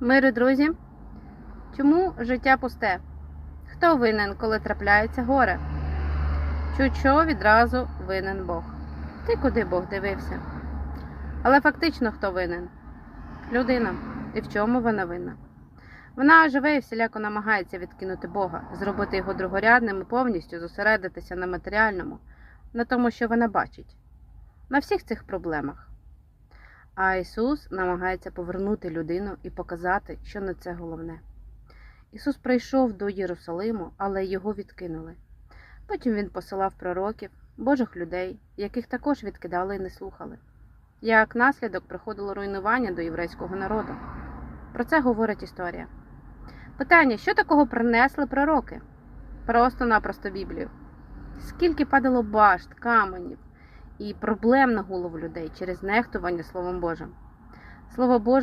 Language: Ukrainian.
Мири, друзі. Чому життя пусте? Хто винен, коли трапляється горе? Чуть що відразу винен Бог. Ти куди Бог дивився? Але фактично хто винен? Людина. І в чому вона винна? Вона живе і всіляко намагається відкинути Бога, зробити його другорядним і повністю зосередитися на матеріальному, на тому, що вона бачить, на всіх цих проблемах. А Ісус намагається повернути людину і показати, що не це головне. Ісус прийшов до Єрусалиму, але його відкинули. Потім він посилав пророків, Божих людей, яких також відкидали і не слухали. Як наслідок приходило руйнування до єврейського народу. Про це говорить історія. Питання: що такого принесли пророки? Просто-напросто Біблію. Скільки падало башт, каменів і проблем на голову людей через нехтування Словом Божим. Слово Боже